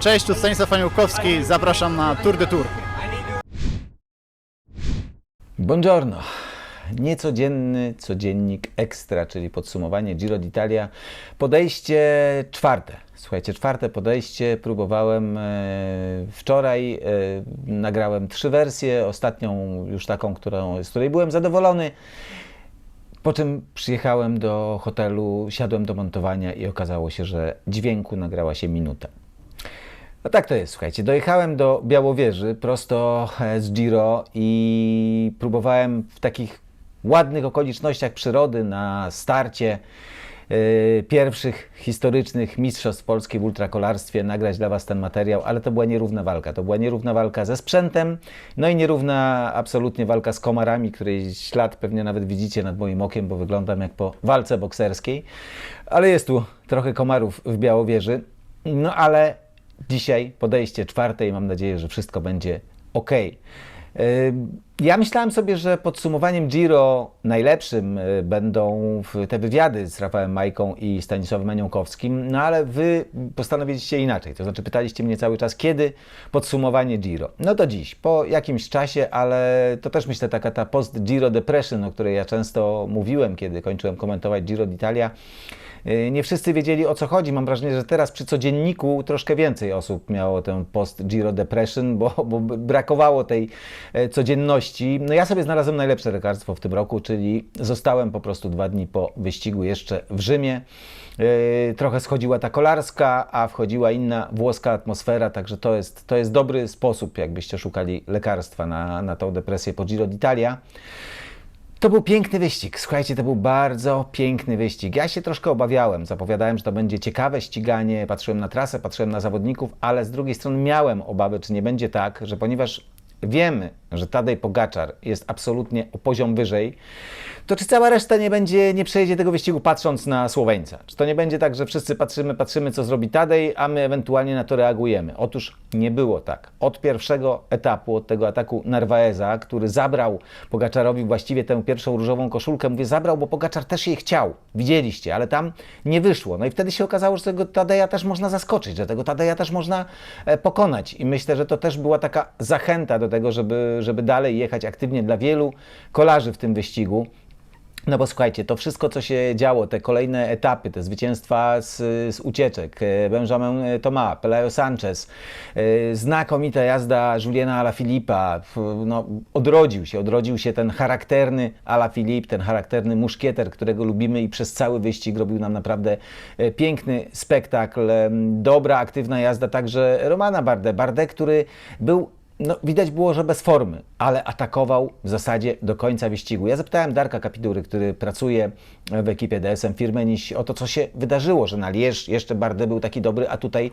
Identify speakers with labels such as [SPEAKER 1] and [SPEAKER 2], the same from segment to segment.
[SPEAKER 1] Cześć, tu Stanisław Aniołkowski, zapraszam na Tour de Tour.
[SPEAKER 2] Buongiorno. Niecodzienny codziennik ekstra, czyli podsumowanie Giro d'Italia. Podejście czwarte. Słuchajcie, czwarte podejście próbowałem e, wczoraj. E, nagrałem trzy wersje. Ostatnią już taką, którą, z której byłem zadowolony. Po czym przyjechałem do hotelu, siadłem do montowania i okazało się, że dźwięku nagrała się minuta. No tak to jest, słuchajcie. Dojechałem do Białowieży prosto e, z Giro i próbowałem w takich ładnych okolicznościach przyrody na starcie e, pierwszych historycznych mistrzostw Polski w ultrakolarstwie nagrać dla Was ten materiał, ale to była nierówna walka. To była nierówna walka ze sprzętem, no i nierówna absolutnie walka z komarami, której ślad pewnie nawet widzicie nad moim okiem, bo wyglądam jak po walce bokserskiej. Ale jest tu trochę komarów w Białowieży. No ale dzisiaj podejście czwarte i mam nadzieję, że wszystko będzie ok. Ja myślałem sobie, że podsumowaniem Giro najlepszym y, będą te wywiady z Rafałem Majką i Stanisławem Aniołkowskim, no ale wy postanowiliście inaczej. To znaczy pytaliście mnie cały czas, kiedy podsumowanie Giro. No to dziś, po jakimś czasie, ale to też myślę taka ta post-Giro depression, o której ja często mówiłem, kiedy kończyłem komentować Giro d'Italia. Yy, Nie wszyscy wiedzieli o co chodzi. Mam wrażenie, że teraz przy codzienniku troszkę więcej osób miało tę post-Giro Depression, bo, bo brakowało tej e, codzienności. No ja sobie znalazłem najlepsze lekarstwo w tym roku, czyli zostałem po prostu dwa dni po wyścigu jeszcze w Rzymie. Yy, Trochę schodziła ta kolarska, a wchodziła inna włoska atmosfera, także to jest, to jest dobry sposób, jakbyście szukali lekarstwa na, na tą depresję po Giro d'Italia. To był piękny wyścig. Słuchajcie, to był bardzo piękny wyścig. Ja się troszkę obawiałem. Zapowiadałem, że to będzie ciekawe ściganie. Patrzyłem na trasę, patrzyłem na zawodników, ale z drugiej strony miałem obawy, czy nie będzie tak, że ponieważ wiemy, że Tadej Pogaczar jest absolutnie o poziom wyżej, to czy cała reszta nie będzie, nie przejdzie tego wyścigu patrząc na Słoweńca? Czy to nie będzie tak, że wszyscy patrzymy, patrzymy, co zrobi Tadej, a my ewentualnie na to reagujemy? Otóż nie było tak. Od pierwszego etapu, od tego ataku Narvaeza, który zabrał Pogaczarowi właściwie tę pierwszą różową koszulkę, mówię zabrał, bo Pogaczar też jej chciał. Widzieliście, ale tam nie wyszło. No i wtedy się okazało, że tego Tadeja też można zaskoczyć, że tego Tadeja też można e, pokonać. I myślę, że to też była taka zachęta do tego, żeby, żeby dalej jechać aktywnie dla wielu kolarzy w tym wyścigu. No bo słuchajcie, to wszystko, co się działo, te kolejne etapy, te zwycięstwa z, z ucieczek, e, Benjamin Thomas, Pelayo Sanchez, e, znakomita jazda Juliana Alaphilippa, no, odrodził się, odrodził się ten charakterny Alaphilippe, ten charakterny muszkieter, którego lubimy i przez cały wyścig robił nam naprawdę e, piękny spektakl, dobra, aktywna jazda także Romana Bardet, Bardet, który był no, widać było, że bez formy, ale atakował w zasadzie do końca wyścigu. Ja zapytałem Darka Kapitury, który pracuje w ekipie DSM Firmenich o to, co się wydarzyło, że na Lierz jeszcze Bardet był taki dobry, a tutaj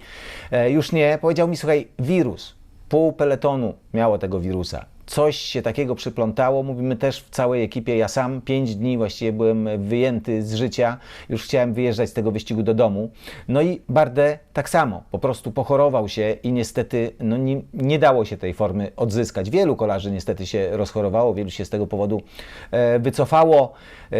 [SPEAKER 2] e, już nie. Powiedział mi, słuchaj, wirus, pół peletonu miało tego wirusa. Coś się takiego przyplątało, mówimy też w całej ekipie. Ja sam pięć dni właściwie byłem wyjęty z życia, już chciałem wyjeżdżać z tego wyścigu do domu. No i Bardet tak samo, po prostu pochorował się i niestety no, nie, nie dało się tej formy odzyskać. Wielu kolarzy niestety się rozchorowało, wielu się z tego powodu e, wycofało. E,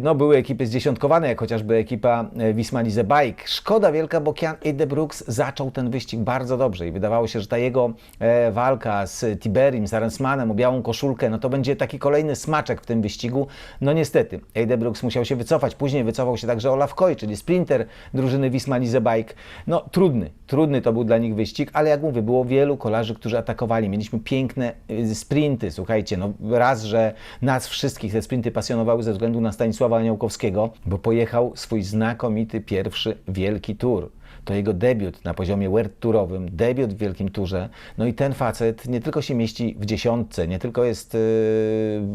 [SPEAKER 2] no, były ekipy zdziesiątkowane, jak chociażby ekipa e, Wisma Lise Bike. Szkoda wielka, bo Kian Edebrooks zaczął ten wyścig bardzo dobrze i wydawało się, że ta jego e, walka z Tiberim, z Arensmanem o białą koszulkę, no to będzie taki kolejny smaczek w tym wyścigu. No niestety, Edebrooks musiał się wycofać. Później wycofał się także Olaf Koy, czyli sprinter drużyny Wisma Lise Bike. No trudny, trudny to był dla nich wyścig, ale jak mówię, było wielu kolarzy, którzy atakowali. Mieliśmy piękne y, sprinty, słuchajcie, no raz, że nas wszystkich te sprinty pasjonowały ze względu na Stanisława Aniołkowskiego, bo pojechał swój znakomity pierwszy wielki tour. To jego debiut na poziomie World Tourowym, debiut w Wielkim Turze. No i ten facet nie tylko się mieści w dziesiątce, nie tylko jest yy,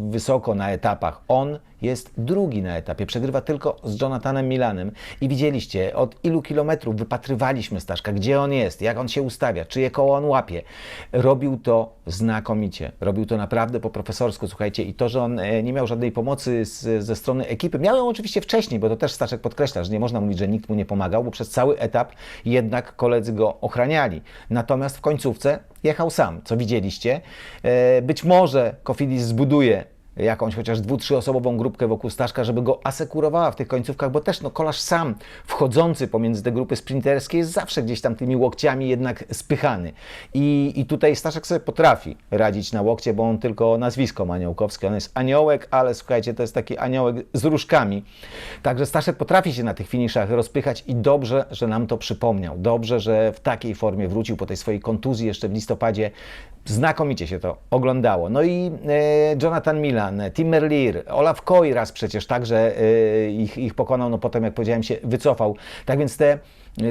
[SPEAKER 2] wysoko na etapach, on jest drugi na etapie, przegrywa tylko z Jonathanem Milanem. I widzieliście, od ilu kilometrów wypatrywaliśmy Staszka, gdzie on jest, jak on się ustawia, czyje koło on łapie. Robił to znakomicie, robił to naprawdę po profesorsku, słuchajcie, i to, że on e, nie miał żadnej pomocy z, ze strony ekipy, miał ją oczywiście wcześniej, bo to też Staszek podkreśla, że nie można mówić, że nikt mu nie pomagał, bo przez cały etap jednak koledzy go ochraniali. Natomiast w końcówce jechał sam, co widzieliście. E, Być może Kofidis zbuduje jakąś chociaż dwu, trzyosobową grupkę wokół Staszka, żeby go asekurowała w tych końcówkach, bo też no, kolarz sam wchodzący pomiędzy te grupy sprinterskie jest zawsze gdzieś tam tymi łokciami jednak spychany. I, i tutaj Staszek sobie potrafi radzić na łokcie, bo on tylko nazwisko ma Aniołkowski. On jest aniołek, ale słuchajcie, to jest taki aniołek z różkami. Także Staszek potrafi się na tych finiszach rozpychać i dobrze, że nam to przypomniał. Dobrze, że w takiej formie wrócił po tej swojej kontuzji jeszcze w listopadzie. Znakomicie się to oglądało. No i e, Jonathan Milan, Tim Merlier, Olaf Koy raz przecież także e, ich, ich pokonał, no potem jak powiedziałem się wycofał. Tak więc te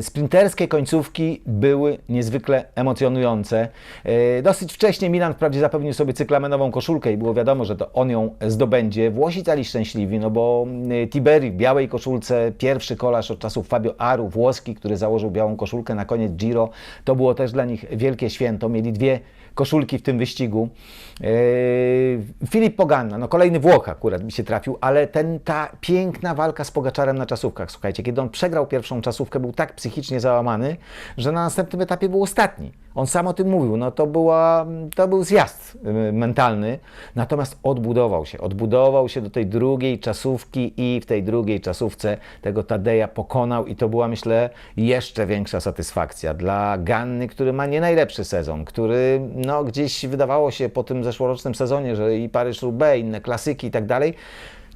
[SPEAKER 2] sprinterskie końcówki były niezwykle emocjonujące. E, Dosyć wcześnie Milan wprawdzie zapewnił sobie cyklamenową koszulkę i było wiadomo, że to on ją zdobędzie. Włosi cali szczęśliwi, no bo Tiberi w białej koszulce, pierwszy kolarz od czasów Fabio Aru, włoski, który założył białą koszulkę na koniec Giro, to było też dla nich wielkie święto. Mieli dwie koszulki w tym wyścigu. Yy, Filip Poganna, no kolejny Włoch akurat mi się trafił, ale ten, ta piękna walka z Pogaczarem na czasówkach, słuchajcie, kiedy on przegrał pierwszą czasówkę, był tak psychicznie załamany, że na następnym etapie był ostatni. On sam o tym mówił, no to, była, to był zjazd yy, mentalny, natomiast odbudował się, odbudował się do tej drugiej czasówki i w tej drugiej czasówce tego Tadeja pokonał i to była, myślę, jeszcze większa satysfakcja dla Ganny, który ma nie najlepszy sezon, który no, gdzieś wydawało się po tym zeszłorocznym sezonie, że i Paryż-Roubaix, inne klasyki i tak dalej,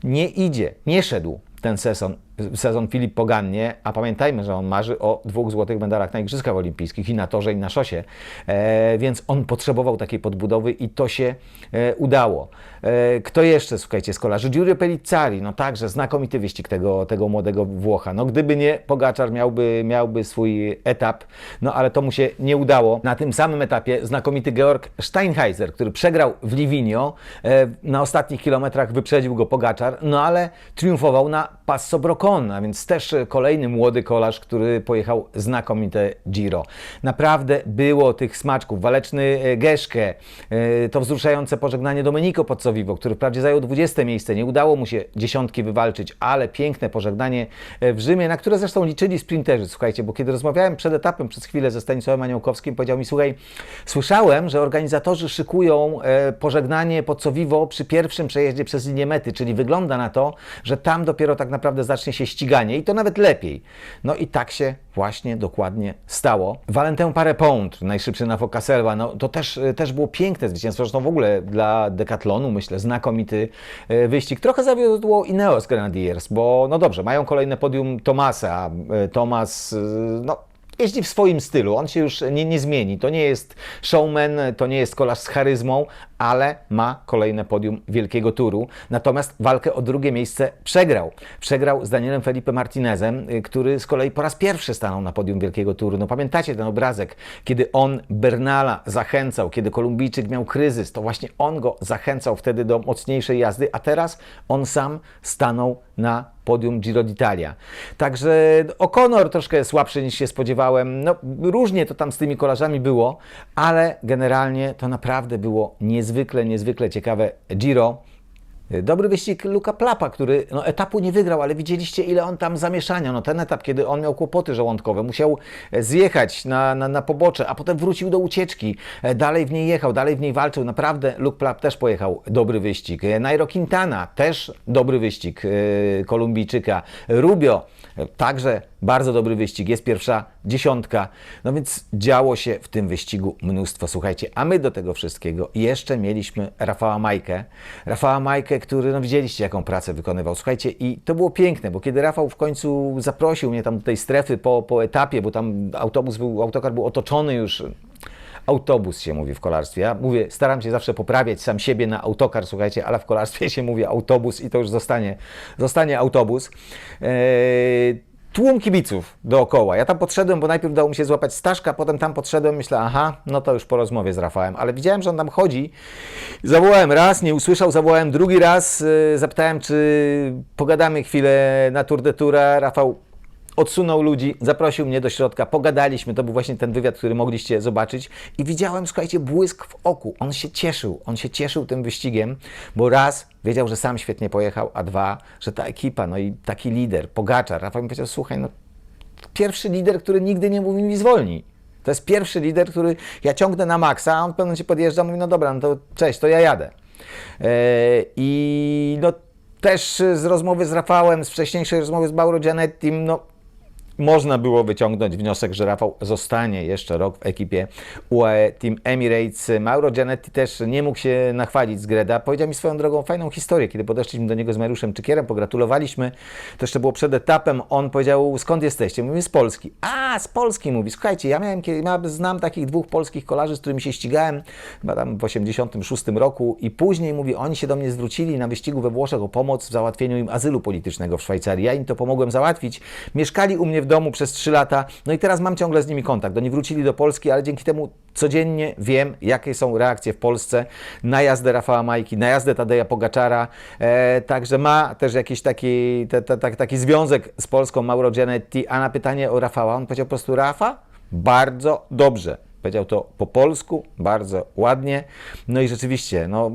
[SPEAKER 2] nie idzie, nie szedł ten sezon, sezon Filip Pogannie, a pamiętajmy, że on marzy o dwóch złotych medalach na Igrzyskach Olimpijskich i na torze i na szosie, e, więc on potrzebował takiej podbudowy i to się e, udało. E, kto jeszcze, słuchajcie, z kolarzy? Giulio Pellizzari, no także znakomity wyścig tego, tego młodego Włocha. No gdyby nie Pogaczar miałby, miałby swój etap, no ale to mu się nie udało. Na tym samym etapie znakomity Georg Steinheiser, który przegrał w Livigno, e, na ostatnich kilometrach wyprzedził go Pogaczar, no ale triumfował na Passo Brocon, a więc też kolejny młody kolarz, który pojechał znakomite Giro. Naprawdę było tych smaczków. Waleczny e, Geszke, e, to wzruszające pożegnanie Domenico Pozzovivo, który wprawdzie zajął 20 miejsce, nie udało mu się dziesiątki wywalczyć, ale piękne pożegnanie e, w Rzymie, na które zresztą liczyli sprinterzy. Słuchajcie, bo kiedy rozmawiałem przed etapem przez chwilę ze Stanisławem Aniołkowskim, powiedział mi, słuchaj, słyszałem, że organizatorzy szykują e, pożegnanie Pozzovivo przy pierwszym przejeździe przez linię mety, czyli wygląda na to, że tam dopiero tak naprawdę zacznie się ściganie i to nawet lepiej. No i tak się właśnie dokładnie stało. Valentin Parepont, najszybszy na Focaselva, no to też, też było piękne zwycięstwo, zresztą w ogóle dla Decathlonu, myślę, znakomity e, wyścig. Trochę zawiodło Ineos Grenadiers, bo no dobrze, mają kolejne podium Tomasa. E, Tomas, no jeździ w swoim stylu, on się już nie, nie zmieni. To nie jest showman, to nie jest kolarz z charyzmą, ale ma kolejne podium wielkiego turu. Natomiast walkę o drugie miejsce przegrał. Przegrał z Danielem Felipe Martinezem, y, który z kolei po raz pierwszy stanął na podium wielkiego turu. No pamiętacie ten obrazek, kiedy on Bernala zachęcał, kiedy Kolumbijczyk miał kryzys, to właśnie on go zachęcał wtedy do mocniejszej jazdy, a teraz on sam stanął na podium Giro d'Italia. Także O'Connor troszkę słabszy niż się spodziewałem. No, różnie to tam z tymi kolarzami było, ale generalnie to naprawdę było niezwykle, niezwykle ciekawe Giro. Dobry wyścig Luka Plapa, który no, etapu nie wygrał, ale widzieliście ile on tam zamieszania. No, ten etap, kiedy on miał kłopoty żołądkowe, musiał zjechać na, na, na pobocze, a potem wrócił do ucieczki. Dalej w niej jechał, dalej w niej walczył. Naprawdę Luke Plap też pojechał dobry wyścig. Nairo Quintana też dobry wyścig e, Kolumbijczyka. Rubio także bardzo dobry wyścig. Jest pierwsza dziesiątka. No więc działo się w tym wyścigu mnóstwo. Słuchajcie, a my do tego wszystkiego jeszcze mieliśmy Rafała Majkę. Rafała Majkę, który, no widzieliście jaką pracę wykonywał. Słuchajcie, i to było piękne, bo kiedy Rafał w końcu zaprosił mnie tam do tej strefy po, po etapie, bo tam autobus był, autokar był otoczony już autobus się mówi w kolarstwie. Ja mówię, staram się zawsze poprawiać sam siebie na autokar, słuchajcie, ale w kolarstwie się mówi autobus i to już zostanie, zostanie autobus. Eee, tłum kibiców dookoła. Ja tam podszedłem, bo najpierw udało mi się złapać Staszka, potem tam podszedłem, myślę, aha, no to już po rozmowie z Rafałem, ale widziałem, że on tam chodzi. Zawołałem raz, nie usłyszał, zawołałem drugi raz, yy, zapytałem, czy pogadamy chwilę na Tour de Toura. Rafał odsunął ludzi, zaprosił mnie do środka, pogadaliśmy, to był właśnie ten wywiad, który mogliście zobaczyć i widziałem, słuchajcie, błysk w oku. On się cieszył, on się cieszył tym wyścigiem, bo raz wiedział, że sam świetnie pojechał, a dwa, że ta ekipa, no i taki lider, Pogaczar, Rafał mi powiedział, słuchaj, no pierwszy lider, który nigdy nie mówi mi zwolnij. To jest pierwszy lider, który ja ciągnę na maksa, a on w pewnym momencie podjeżdża, mówi, no dobra, no to cześć, to ja jadę. E, I no, też z rozmowy z Rafałem, z wcześniejszej rozmowy z Mauro Gianettim, no, można było wyciągnąć wniosek, że Rafał zostanie jeszcze rok w ekipie UAE Team Emirates. Mauro Gianetti też nie mógł się nachwalić z Greda. Powiedział mi swoją drogą fajną historię, kiedy podeszliśmy do niego z Mariuszem Czykierem, pogratulowaliśmy. To jeszcze było przed etapem. On powiedział, skąd jesteście? Mówimy, z Polski. A, z Polski mówi. Słuchajcie, ja miałem, znam takich dwóch polskich kolarzy, z którymi się ścigałem, chyba tam w 86 roku i później, mówi, oni się do mnie zwrócili na wyścigu we Włoszech o pomoc w załatwieniu im azylu politycznego w Szwajcarii. Ja im to pomogłem załatwić. Mieszkali u mnie w domu przez 3 lata, no i teraz mam ciągle z nimi kontakt. Oni wrócili do Polski, ale dzięki temu codziennie wiem, jakie są reakcje w Polsce na jazdę Rafała Majki, na jazdę Tadeja Pogaczara. E, także ma też jakiś taki, te, te, tak- taki związek z Polską Mauro Gianetti, a na pytanie o Rafała, on powiedział po prostu Rafa, bardzo dobrze. Powiedział to po polsku, bardzo ładnie. No i rzeczywiście, no,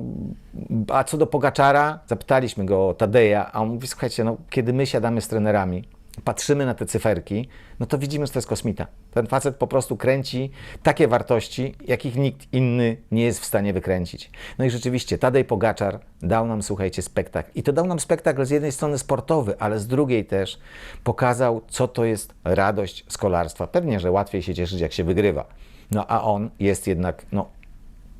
[SPEAKER 2] a co do Pogaczara, zapytaliśmy go o Tadeja, a on mówi, słuchajcie, no, kiedy my siadamy z trenerami, patrzymy na te cyferki, no to widzimy, że to jest kosmita. Ten facet po prostu kręci takie wartości, jakich nikt inny nie jest w stanie wykręcić. No i rzeczywiście, Tadej Pogaczar dał nam, słuchajcie, spektakl. I to dał nam spektakl z jednej strony sportowy, ale z drugiej też pokazał, co to jest radość z kolarstwa. Pewnie, że łatwiej się cieszyć, jak się wygrywa. No a on jest jednak, no,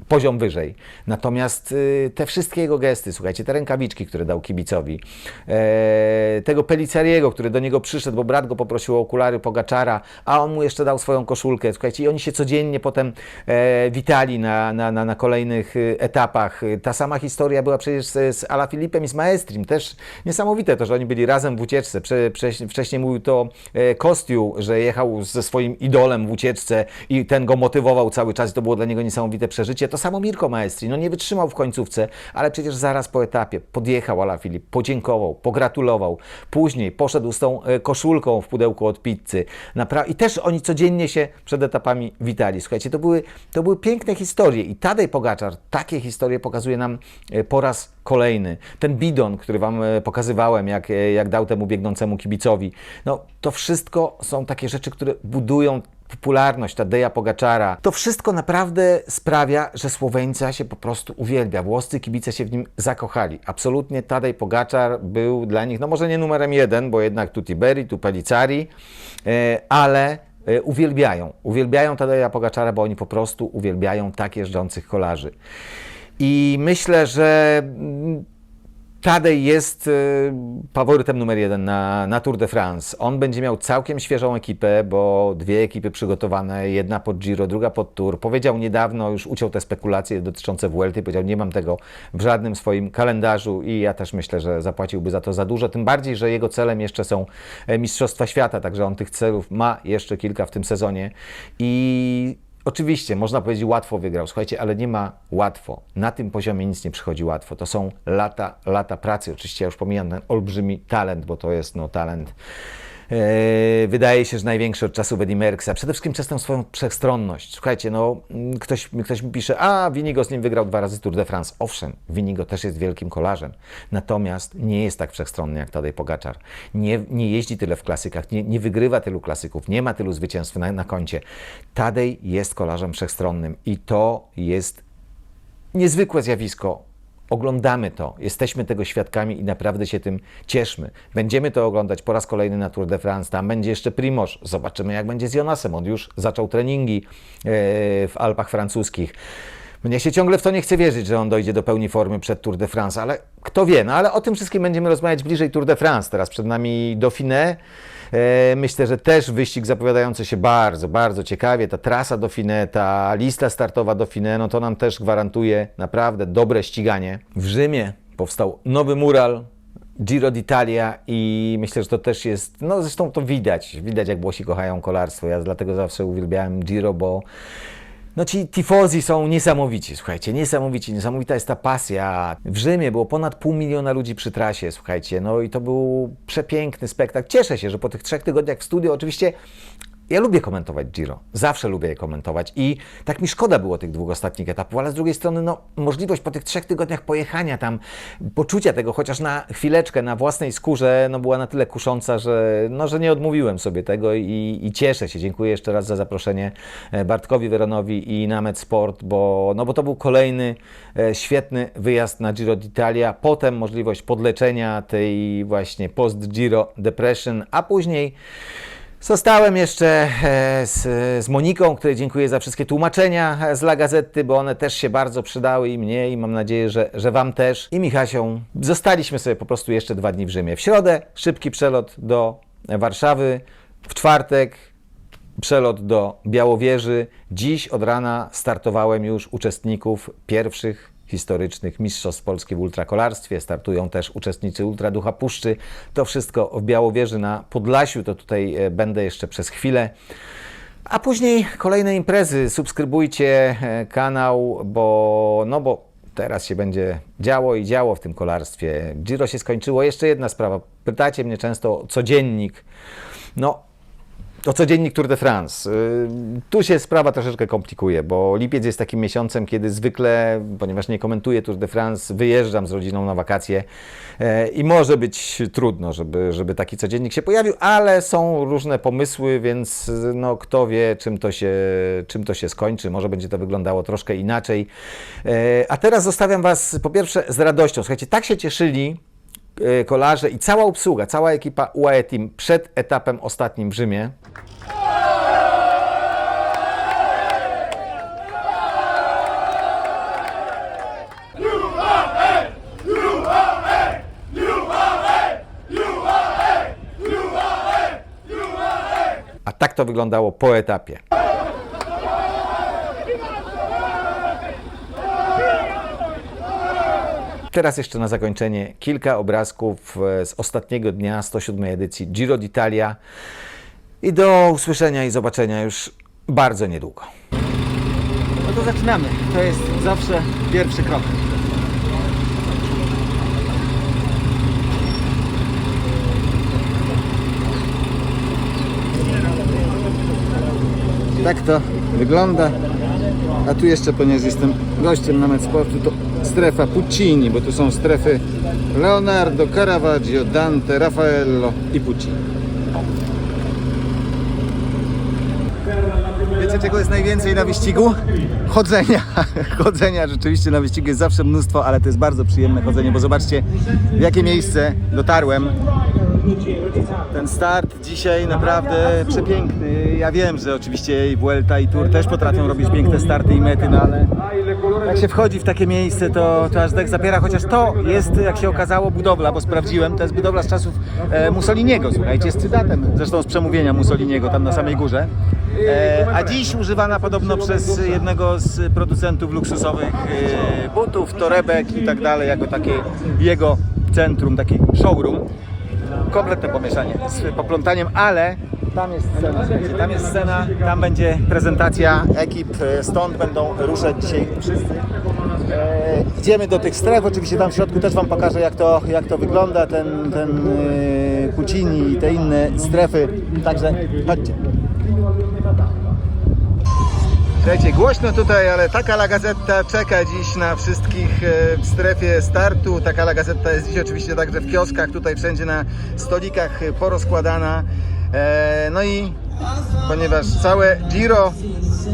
[SPEAKER 2] poziom wyżej. Natomiast y, te wszystkie jego gesty, słuchajcie, te rękawiczki, które dał kibicowi, e, tego Pelicariego, który do niego przyszedł, bo brat go poprosił o okulary Pogaczara, a on mu jeszcze dał swoją koszulkę, słuchajcie, i oni się codziennie potem e, witali na, na, na, na kolejnych y, etapach. Ta sama historia była przecież z, z Ala Filipem i z Maestrim, też niesamowite to, że oni byli razem w ucieczce. Prze, prze, wcześniej mówił to e, Kostiuł, że jechał ze swoim idolem w ucieczce i ten go motywował cały czas, to było dla niego niesamowite przeżycie. To samo Mirko Maestri, no nie wytrzymał w końcówce, ale przecież zaraz po etapie podjechał Ala Filip, podziękował, pogratulował. Później poszedł z tą e, koszulką w pudełku od pizzy. I też oni codziennie się przed etapami witali. Słuchajcie, to były, to były piękne historie i Tadej Pogaczar takie historie pokazuje nam e, po raz kolejny. Ten bidon, który Wam e, pokazywałem, jak, jak dał temu biegnącemu kibicowi, no to wszystko są takie rzeczy, które budują popularność Tadeja Pogaczara. To wszystko naprawdę sprawia, że Słoweńca się po prostu uwielbia. Włoscy kibice się w nim zakochali. Absolutnie Tadej Pogaczar był dla nich, no może nie numerem jeden, bo jednak tu Tiberi, tu Pelicari, e, ale e, uwielbiają. Uwielbiają Tadeja Pogaczara, bo oni po prostu uwielbiają tak jeżdżących kolarzy. I myślę, że mm, Tadej jest y, faworytem numer jeden na, na Tour de France. On będzie miał całkiem świeżą ekipę, bo dwie ekipy przygotowane, jedna pod Giro, druga pod Tour. Powiedział niedawno, już uciął te spekulacje dotyczące Vuelty, powiedział, nie mam tego w żadnym swoim kalendarzu i ja też myślę, że zapłaciłby za to za dużo, tym bardziej, że jego celem jeszcze są e, Mistrzostwa Świata, także on tych celów ma jeszcze kilka w tym sezonie i Oczywiście, można powiedzieć, łatwo wygrał, słuchajcie, ale nie ma łatwo. Na tym poziomie nic nie przychodzi łatwo. To są lata, lata pracy. Oczywiście ja już pomijam ten olbrzymi talent, bo to jest no, talent. E, wydaje się, że największy od czasów Eddie Merckxa. Przede wszystkim przez tę swoją wszechstronność. Słuchajcie, no, ktoś, ktoś mi pisze, a Winigo z nim wygrał dwa razy Tour de France. Owszem, Winigo też jest wielkim kolarzem. Natomiast nie jest tak wszechstronny jak Tadej Pogaczar. Nie, nie jeździ tyle w klasykach, nie, nie wygrywa tylu klasyków, nie ma tylu zwycięstw na, na koncie. Tadej jest kolarzem wszechstronnym i to jest niezwykłe zjawisko. Oglądamy to, jesteśmy tego świadkami i naprawdę się tym cieszmy. Będziemy to oglądać po raz kolejny na Tour de France. Tam będzie jeszcze Primoz. Zobaczymy, jak będzie z Jonasem. On już zaczął treningi e, w Alpach francuskich. Mnie się ciągle w to nie chce wierzyć, że on dojdzie do pełni formy przed Tour de France, ale kto wie. No ale o tym wszystkim będziemy rozmawiać bliżej Tour de France. Teraz przed nami Dauphiné. E, Myślę, że też wyścig zapowiadający się bardzo, bardzo ciekawie. Ta trasa Dauphiné, ta lista startowa Dauphiné, no to nam też gwarantuje naprawdę dobre ściganie. W Rzymie powstał nowy mural Giro d'Italia i myślę, że to też jest, no zresztą to widać, widać jak Włosi kochają kolarstwo. Ja dlatego zawsze uwielbiałem Giro, bo no ci tifozi są niesamowici, słuchajcie, niesamowici, niesamowita jest ta pasja. W Rzymie było ponad pół miliona ludzi przy trasie, słuchajcie, no i to był przepiękny spektakl. Cieszę się, że po tych trzech tygodniach w studiu, oczywiście ja lubię komentować Giro, zawsze lubię je komentować i tak mi szkoda było tych dwóch ostatnich etapów, ale z drugiej strony no, możliwość po tych trzech tygodniach pojechania tam, poczucia tego chociaż na chwileczkę, na własnej skórze, no była na tyle kusząca, że, no, że nie odmówiłem sobie tego i, i cieszę się. Dziękuję jeszcze raz za zaproszenie e, Bartkowi Weronowi i Namet Sport, bo, no, bo to był kolejny e, świetny wyjazd na Giro d'Italia, potem możliwość podleczenia tej właśnie post-Giro depression, a później Zostałem jeszcze e, z, z Moniką, której dziękuję za wszystkie tłumaczenia e, z La Gazety, bo one też się bardzo przydały i mnie i mam nadzieję, że, że Wam też. I Michasią. Zostaliśmy sobie po prostu jeszcze dwa dni w Rzymie. W środę szybki przelot do Warszawy, w czwartek przelot do Białowieży. Dziś od rana startowałem już uczestników pierwszych historycznych Mistrzostw Polski w ultrakolarstwie. Startują też uczestnicy Ultra Ducha Puszczy. To wszystko w Białowieży na Podlasiu, to tutaj e, będę jeszcze przez chwilę. A później kolejne imprezy. Subskrybujcie e, kanał, bo no bo teraz się będzie działo i działo w tym kolarstwie. Giro się skończyło. Jeszcze jedna sprawa. Pytacie mnie często o codziennik. No, to codziennik Tour de France. Y, Tu się sprawa troszeczkę komplikuje, bo lipiec jest takim miesiącem, kiedy zwykle, ponieważ nie komentuję Tour de France, wyjeżdżam z rodziną na wakacje e, i może być trudno, żeby, żeby taki codziennik się pojawił, ale są różne pomysły, więc y, no, kto wie, czym to, się, czym to się skończy. Może będzie to wyglądało troszkę inaczej. E, A teraz zostawiam Was po pierwsze z radością. Słuchajcie, tak się cieszyli kolarze i cała obsługa, cała ekipa UAE Team przed etapem ostatnim w Rzymie. A tak to wyglądało po etapie. Teraz jeszcze na zakończenie kilka obrazków e, z ostatniego dnia 107 edycji Giro d'Italia. I do usłyszenia i zobaczenia już bardzo niedługo.
[SPEAKER 3] No to zaczynamy. To jest zawsze pierwszy krok. Tak to wygląda. A tu jeszcze, ponieważ jestem gościem na Sportu, to strefa Puccini, bo tu są strefy Leonardo, Caravaggio, Dante, Raffaello i Puccini. Wiecie czego jest najwięcej na wyścigu? Chodzenia. Chodzenia rzeczywiście na wyścigu jest zawsze mnóstwo, ale to jest bardzo przyjemne chodzenie, bo zobaczcie w jakie miejsce dotarłem. Ten start dzisiaj naprawdę przepiękny. Ja wiem, że oczywiście i Vuelta i Tour też potrafią robić piękne starty i mety, no ale jak się wchodzi w takie miejsce, to, to aż dech zapiera, chociaż to jest, jak się okazało, budowla, bo sprawdziłem, to jest budowla z czasów e, Mussoliniego, słuchajcie, z cytatem zresztą z przemówienia Mussoliniego tam na samej górze. E, a dziś używana podobno przez jednego z producentów luksusowych e, butów, torebek i tak dalej, jako takie jego centrum, taki showroom. Kompletne pomieszanie z poplątaniem, ale tam jest scena, słuchajcie, tam jest scena, tam będzie prezentacja ekip, e, stąd będą ruszać dzisiaj wszyscy. E, idziemy do tych stref, oczywiście tam w środku też Wam pokażę jak to, jak to wygląda, ten, ten e, Puccini i te inne strefy, także chodźcie. Słuchajcie, głośno tutaj, ale taka La Gazetta czeka dziś na wszystkich e, w strefie startu. Taka La Gazetta jest dziś oczywiście także w kioskach, tutaj wszędzie na stolikach e, porozkładana. E, No i ponieważ całe Giro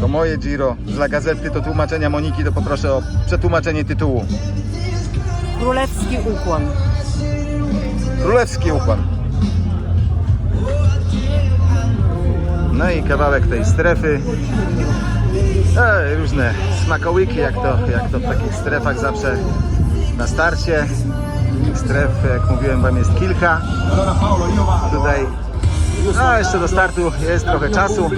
[SPEAKER 3] to moje Giro z La Gazety, to tłumaczenia Moniki, to poproszę o przetłumaczenie tytułu.
[SPEAKER 4] Królewski ukłon.
[SPEAKER 2] Królewski ukłon. No i kawałek tej strefy. E, różne smakołyki, jak to, jak to w takich strefach zawsze na starcie. Stref, jak mówiłem Wam, jest kilka. Tutaj, no jeszcze do startu jest trochę czasu.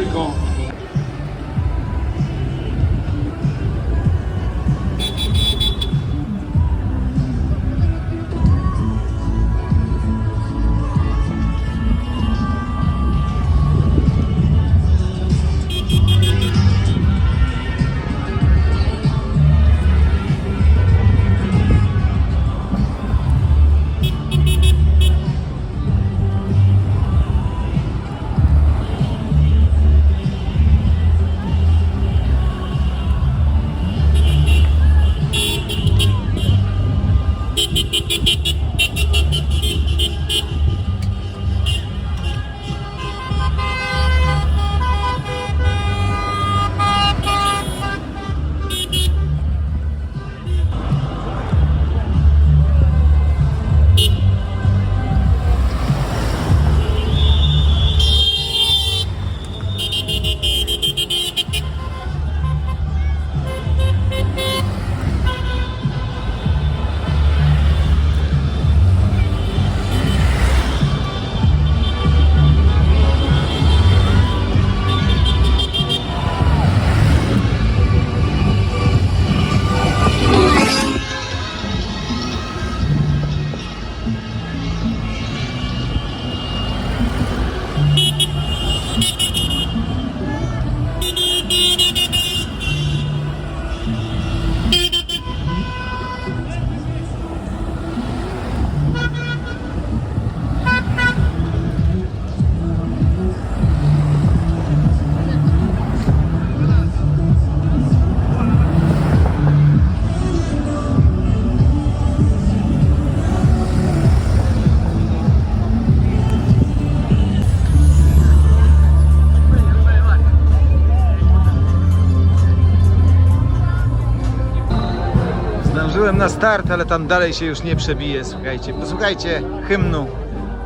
[SPEAKER 2] Byłem na start, ale tam dalej się już nie przebije, słuchajcie. Posłuchajcie hymnu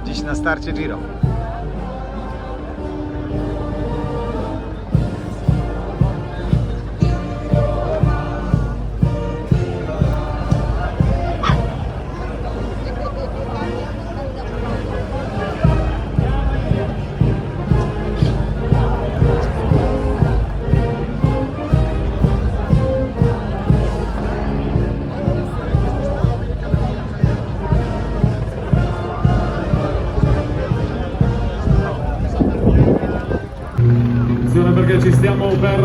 [SPEAKER 2] dziś na starcie Giro.
[SPEAKER 5] Per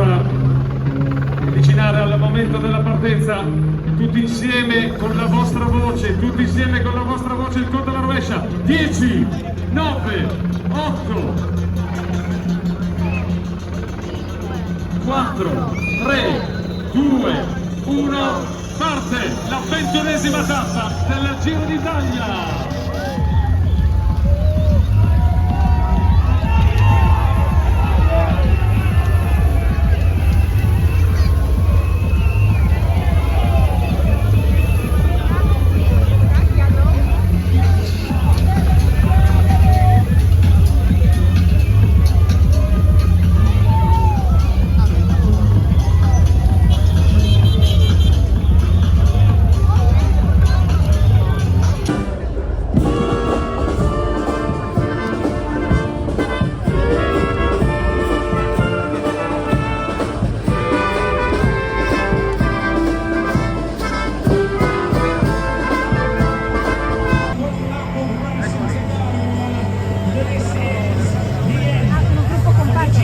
[SPEAKER 5] avvicinare al momento della partenza. Tutti insieme con la vostra voce, tutti insieme con la vostra voce il conto alla rovescia. 10, 9, 8, 4, 3, 2, 1, parte la ventunesima tappa del Giro d'Italia. Ah, como grupo compacto.